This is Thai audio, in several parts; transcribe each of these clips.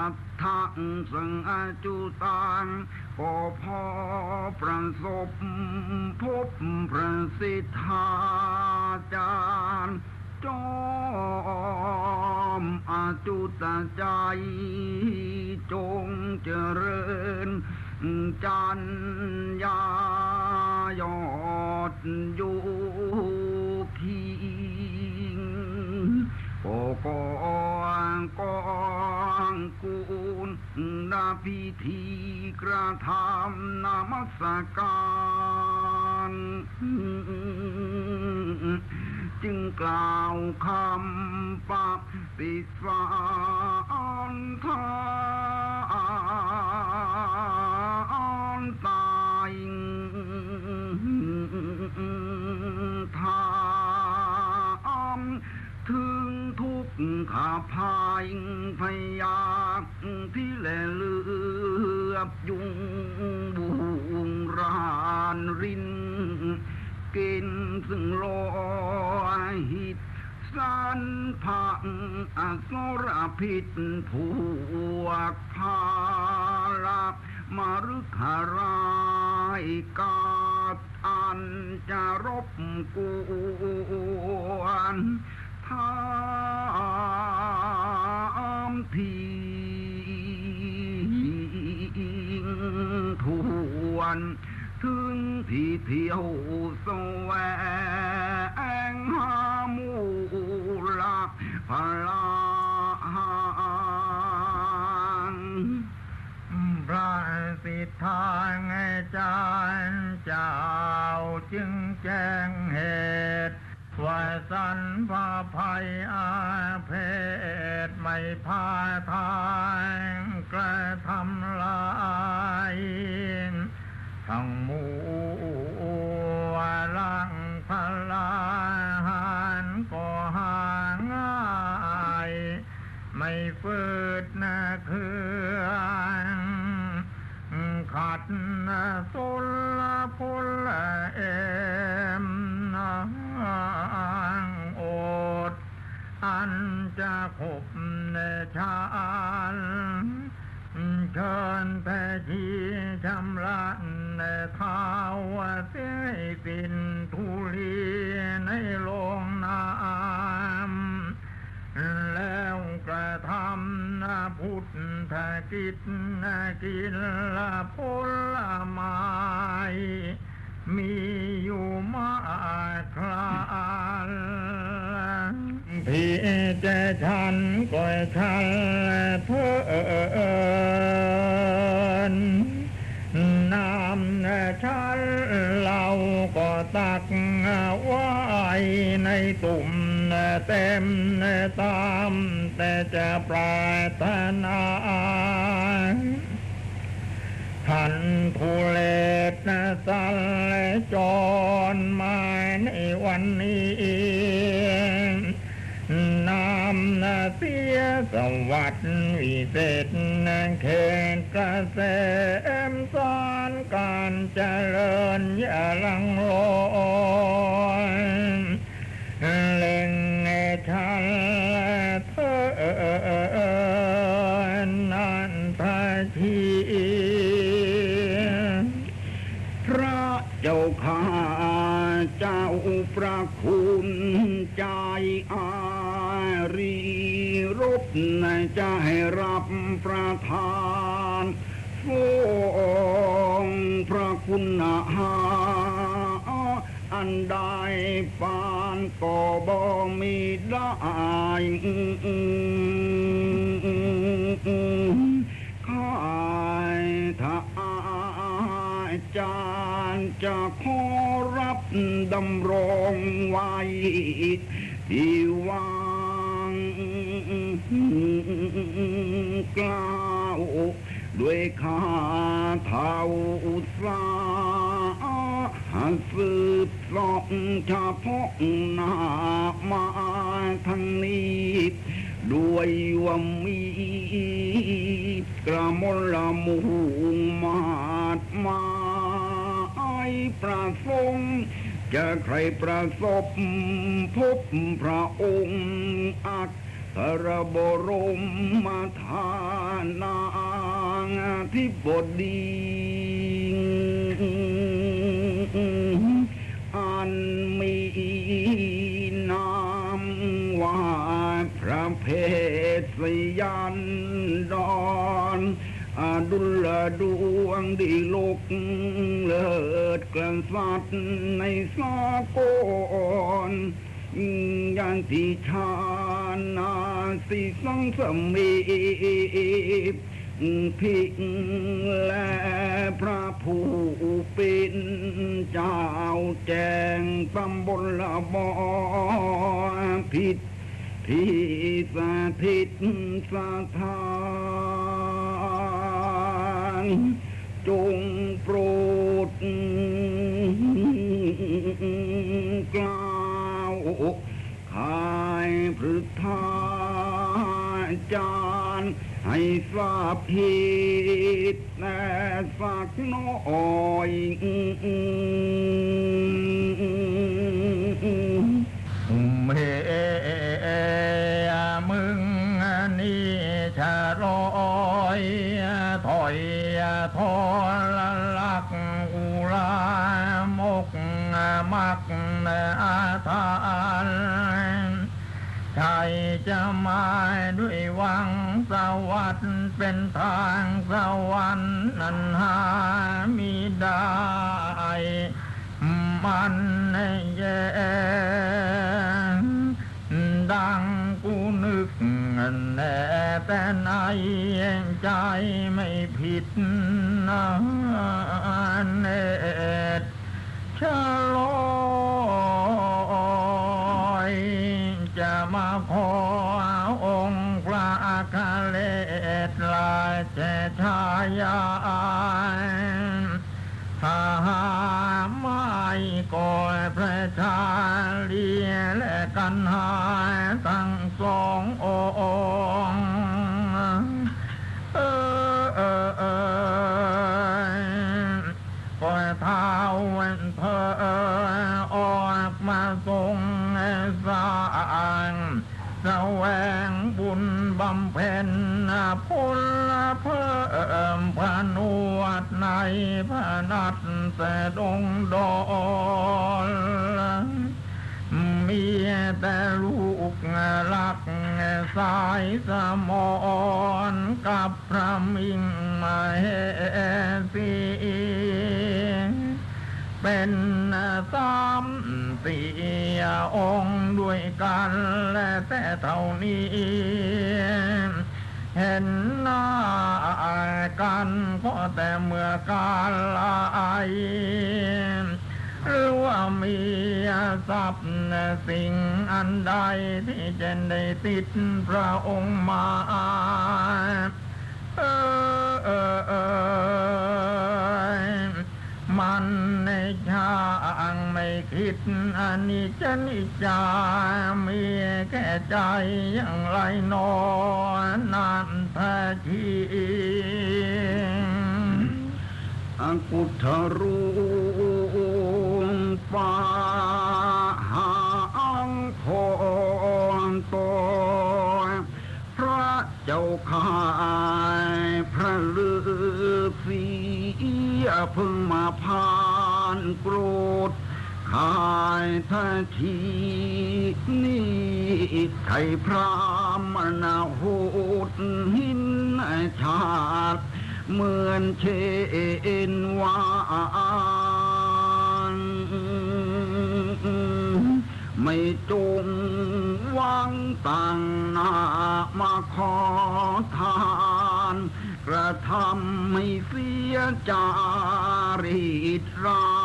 อัตถังสังอาจุตังก็พอประสบพบประสิทธาจารย์จอมอาจุตใจจงเจริญ จันยายอดอยู่คิ โกกองกองกูลนาพิธีกระทำนามสการจึงกล่าวคำปฏิสานทานตาย พายพยากที่แลเลือบยุงบุงรานรินกินซึ่งโลหิตสันพังอสรพิษผูวกพาลับมารุขารายกาดอันจะรบกวนทา มทีทวน ถึงที่เที่ยวสวงหามูลพลางพระสิทธางจารย์เจ้าจึงแจ้งเหตุ ว่าสันพาภัยอาเพศไม่พาทางกระทำลายทั้งหมูลังพลาหารก็หาง่าย ไม่ฟืดนะคือขัดนะสุลพุลเอม โอดอันจะขบในชาลเชิญแผ่ชีชำระในเท้าวเสียสิ้นทุลีในลงน้ำแล้วกระทำนาพุทธกิจนกินละผลไม้ มีอยู่มากคลานพี่เจฉันก็ฉันเธอน้ำฉันเราก็ตักไว้ในตุ่มเต็มตามแต่จะปรารถนา ท่านทุเลศนะสันและจรมาในวันนี้นำนาเสียสวัสดิ์วิเศษนาเขตเกษมสอนการเจริญอย่าลังลอย สาสืบสอบเฉพาะหน้ามาทางนี้ ด้วยว่ามีกระมลมูมาดมาไอประสงค์จะใครประสบพบพระองค์อักตรบรมมาทานางที่บดีันมีนามว่าพระเพศสยันดอนอดุลดวงดีโลกเลิศกลันสัตว์ในสากลอย่างที่ชานาสิสังสมี พิกและพระผู้เป็นเจ้าแจงตำบลละบอผิดที่สถิตสถานจงโปรดกล่าวขายพฤทธาจารย์ ให้ทราบเหตุแต่สักน้อยเมมึงนี่ชะรอยถอยทอละลักอุลามกมักอาทา ใครจะมาด้วยหวังสวัสดิ์เป็นทางสวรรค์นั้นหามีได้มันแย่ดังกูนึกแน่แต่ในใจไม่ผิดนะเนตชะลอย มาขอองค์พระอาคาเลตลาเจชายาถ้าหาไม่ก่อยพระชาลีและกันหายทั้งสององ นวดในพระนัดแต่ดงดอนมีแต่ลูกลักสายสมอนกับพระมิงมาเฮสีเป็นสามสี่องค์ด้วยกันและแต่เท่านี้ เห็นหน้ากันก็แต่เมื่อการลายหรือว่ามีทรัพย์สิ่งอันใดที่จะได้ติดพระองค์มาเออเออเออมันในชางไม่คิดอันนี้จะนิจามีแก่ใจอย่างไรนอนาน ทีอังกุทรูปาหังโคนโตพระเจ้าขายพระฤาษีพึงมาพานโปรด ขายทันทีนี่ไทยพรามนาโหดหินชาติเหมือนเชนวานไม่จงวังต่างนามาขอทานกระทำให้เสียจารีตรา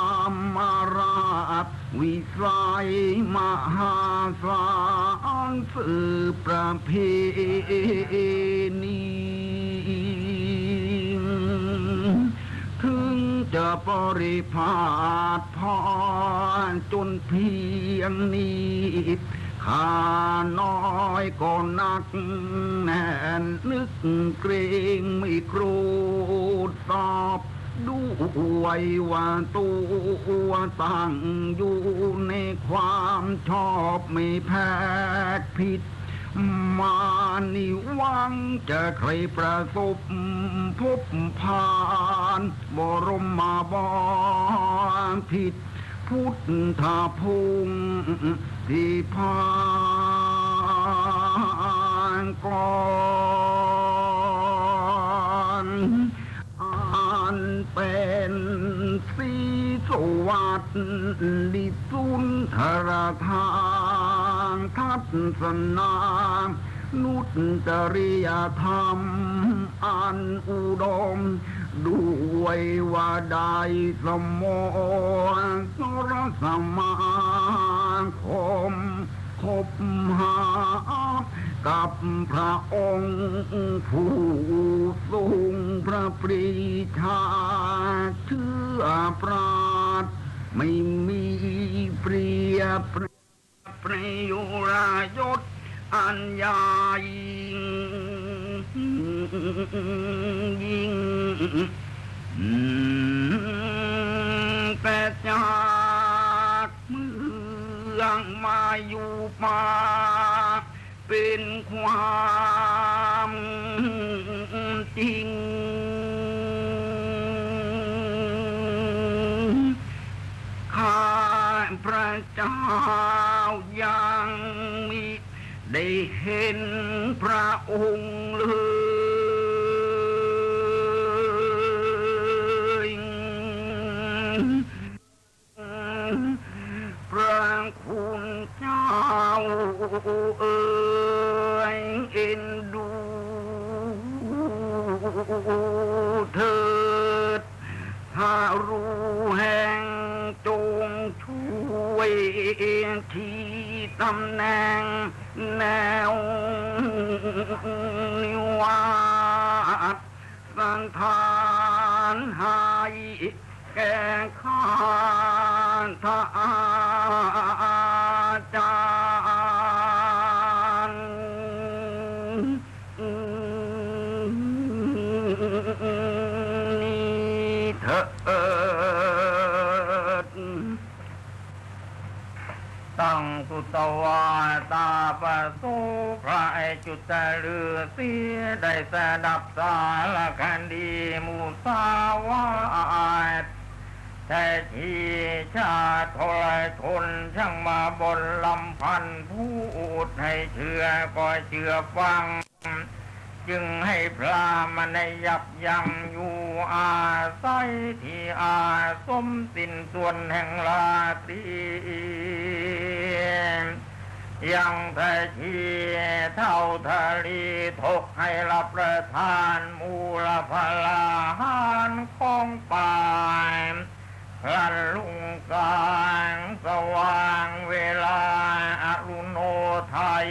มาราชวิสัยมหาศาลสืบประเพณีถึงจะบริพาทพอจนเพียงนี้ข้าน้อยก็นักแน่นนึกเกรงไม่โกรธตอบ ด้วยว่าตัวตั้งอยู่ในความชอบไม่แพ้ผิด มานิวังจะใครประสบพบผ่านบรมมาบอนผิด พุทธาพุงที่ผ่านก่อน เป็นสีสวัสดิสุนทรทางทัศนานุตจริยธรรม อันอุดม ด้วยว่าได้สมรสรสมาคมคบหา กับพระองค์ผู้ทรงพระปรีชาเชื่อปราดไม่มีเปรียบประโยรายศอันใหญ่ยิ่งแต่จากเมืองมาอยู่ป่า เป็นความจริง ข้าพระเจ้ายังมิได้เห็นพระองค์เลย เอ่ยเอ็นดูเถิดถ้ารู้แห่งจงช่วยที่ตำแหน่งแนวนิวาสสันทานให้แก่ข้าทาจา ดตั้งสุตวาตาปะสุพระไอจุตเลือเสียได้สดับสารคันดีมูสาวาทแต่ที่ชาติทรชนช่างมาบนลำพันพูดให้เชื่อก็เชื่อฟัง จึงให้พระมันในยับยั้งอยู่อาศัยที่อาสมสินส่วนแห่งลาตรียังทะชีเท่าทะลีทกให้รับประทานมูลพลาหารของป่าพลันลุงกลางสว่างเวลาอรุณโนไทย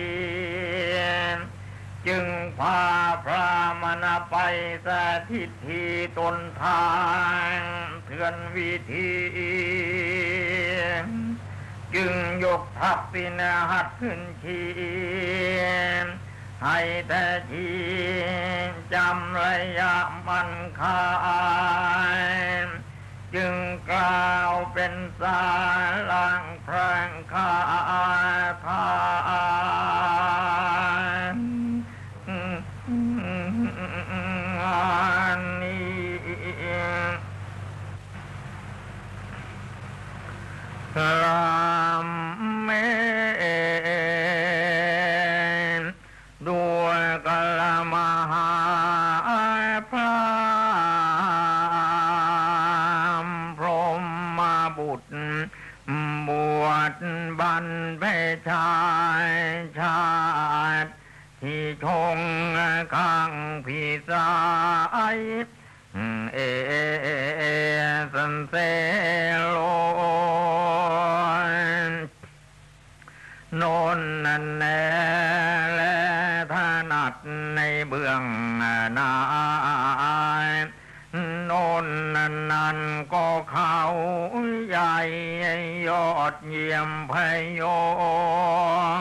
จึงาพระมณไปสถิตทีตนทางเถือนวิธี จึงยกทัพสินหัดขึ้นชีให้แต่ชีจำระยะมันคายจึงกล่าวเป็นสาลังแพร่งคาทา ยมพย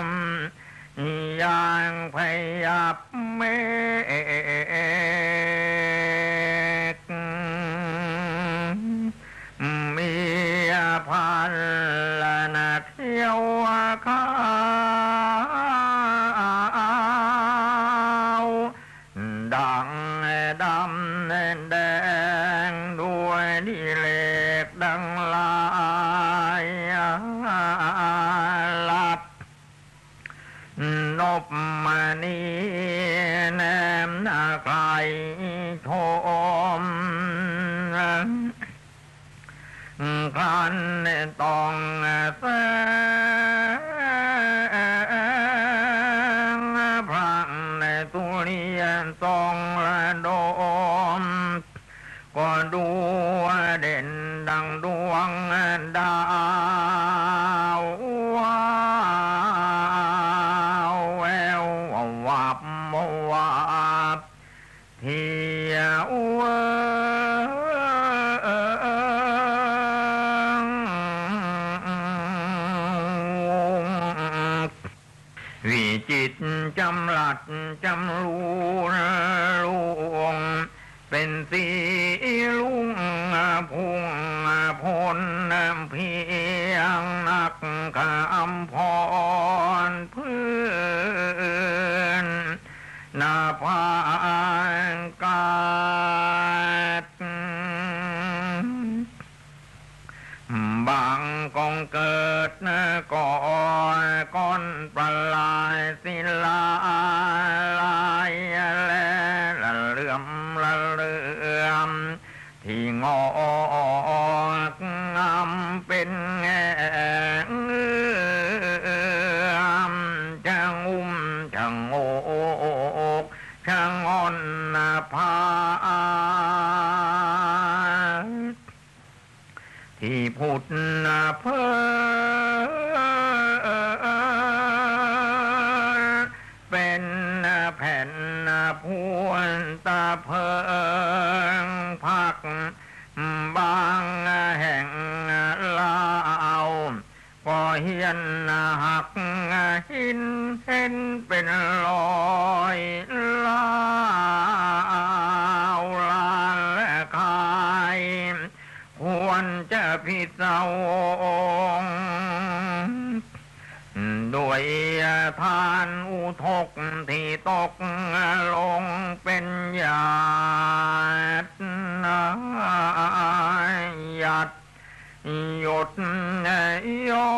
มย่างพยับเม ก็ดูเด่นดังดวงดาวว้าวแวววับวับเที่ยววิจิตจำหลัดจำรู้ วยทานอุทกที่ตกลงเป็นหยาดนาหยัดหยดย้อ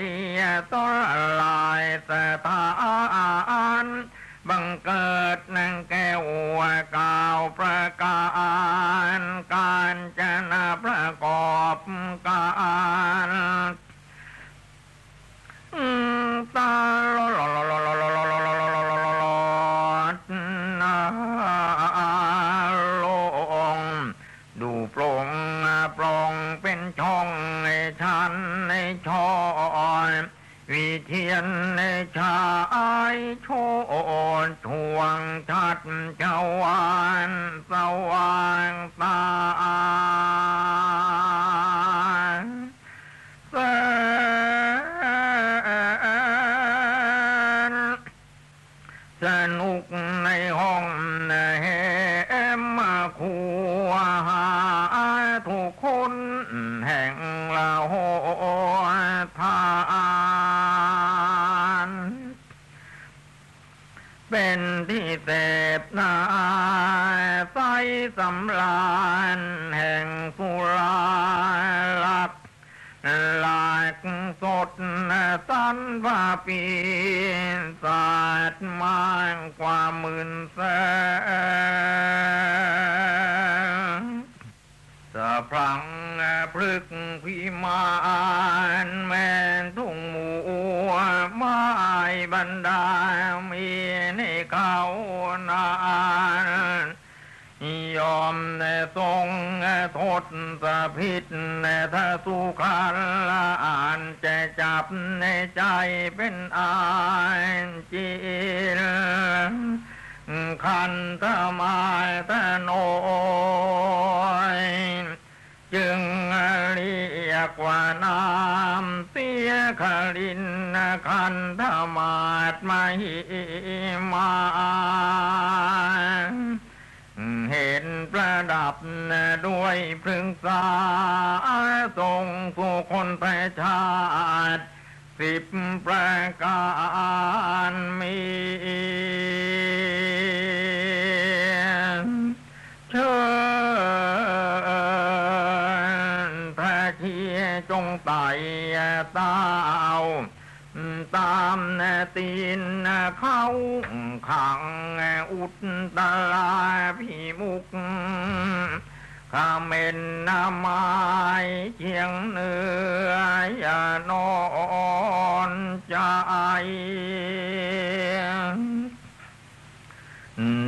ไกลต้นลายสถานบังเกิดนางแก้วกาวประการการจนาประกอบการอืมตาลอลอลอลอลอลอลอลอลอลอลอลอลอนาล วิเทียนในชายโชนทวงชัดเจ้าวานสว่างตาำลานแห่งสุราลักหลากสดสันว่าปีศาจมากกว่าหมื่นแสนสะพรังพฤกพิมานแม่นทุ่งหมูไม้บรรดามีในเขานาน อมในทรงทศสะพิษในถ้าสุขันละอ่านจะจับในใจเป็นอายจีนคันธมายตะโนยจึงเรียกว่าน้ำเสียคลินคันธมาตมหิมา ดับด้วยพึงษาทรงสู่คนประชาติสิบประการมีเชิญพระเทียจงไต่เต้าตามตีนเขา ขังอุดตลาพิมุกข้าเมนนาไม้เชียงเหนืออย่านอนใจ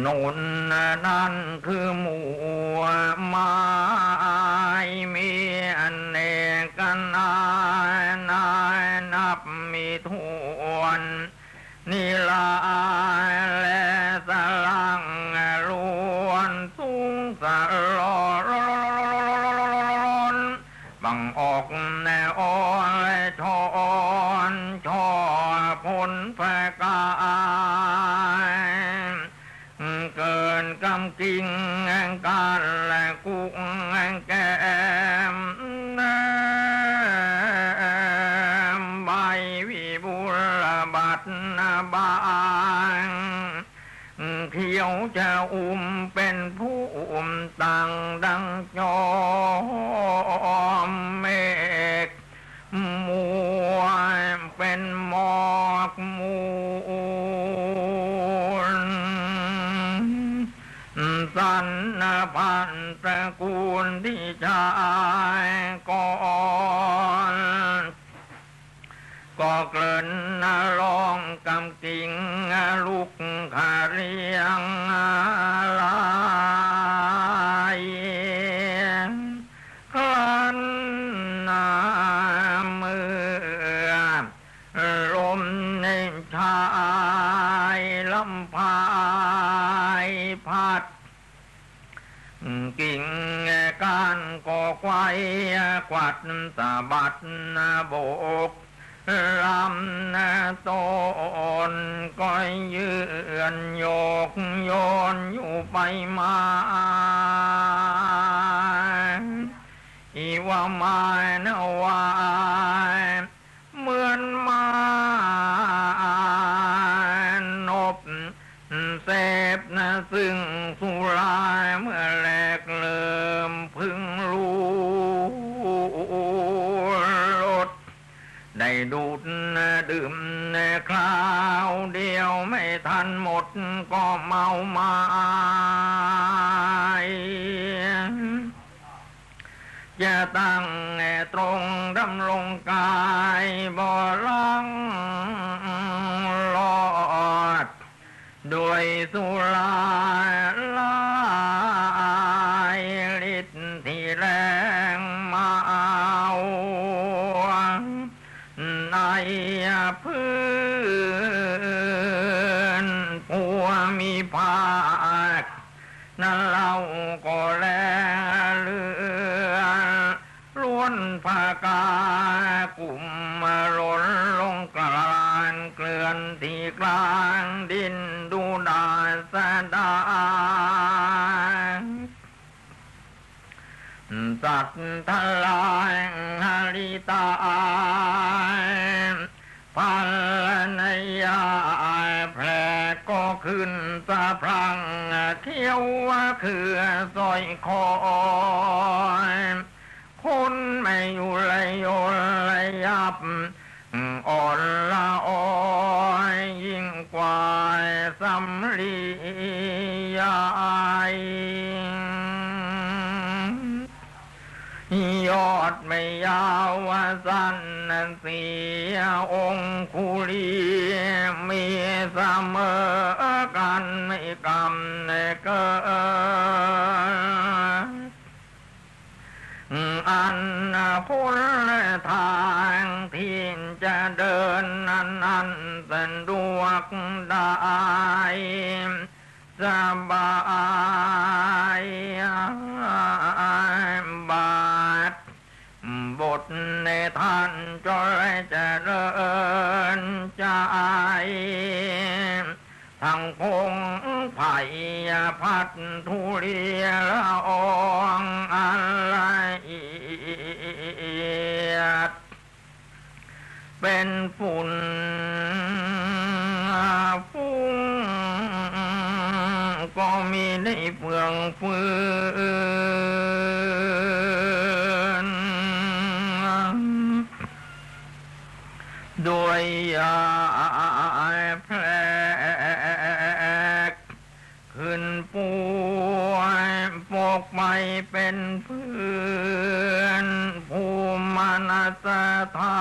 นนนั่นคือหมู่ไม้มีอันเนกันนายนายนับมีทวนนิลา ก็เกลิ่นร้องกำกิ่งลูกขาเรียงลายคลันนามือลมในชายลำพายพัด กิ่งการก่อควายกวัดสะบัดโบก ลำต้นก็ยืนโยกโยนอยู่ไปมาอีว่าไม้นวาย ด้ดูดดื่มคราวเดียวไม่ทันหมดก็เมาไมาจะตั้งตรงดำลงกายบ่ลัง สัตว์ทลายหาริตายพันนยาแผลก็ขึ้นสะพรังเขียวว่าคือสอยคอยคนไม่อยู่เลยโยนนับอ่อนละอ ยาวสั้นเสียองคุลีมีเสมอกันไม่กำเกินอันพ้นทางที่จะเดินนั้นนั้นสะดวกได้สบาย ในท่านจอยจะเดิญใจทั้งพงไผ่พัดทุเรียละอองอะไรเป็นฝุ่น กไปเป็นเพื่อนภูมินาสถา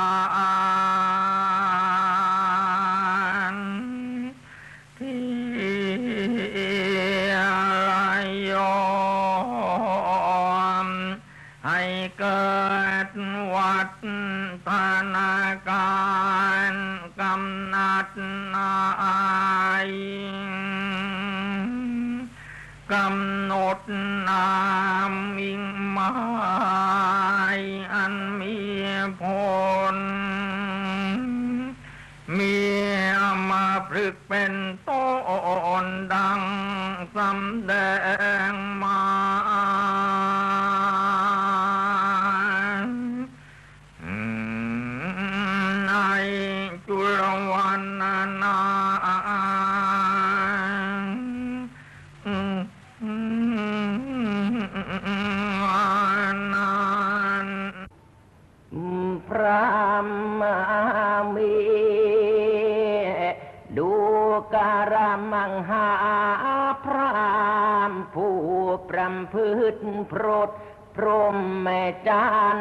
จาน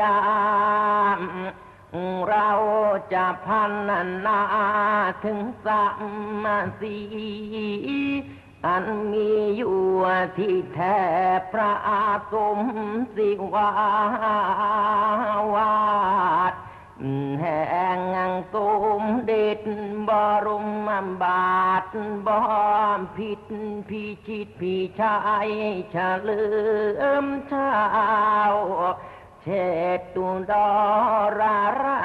ยามเราจะพันนาถึงสามสีอันมีอยู่ที่แท้พระอาสมสิวาวาดแห่งสมเด็จบรมบาท บอมผิดพี่จิตพี่ชายชะลืมเช้าเช็ดตูนดอรารา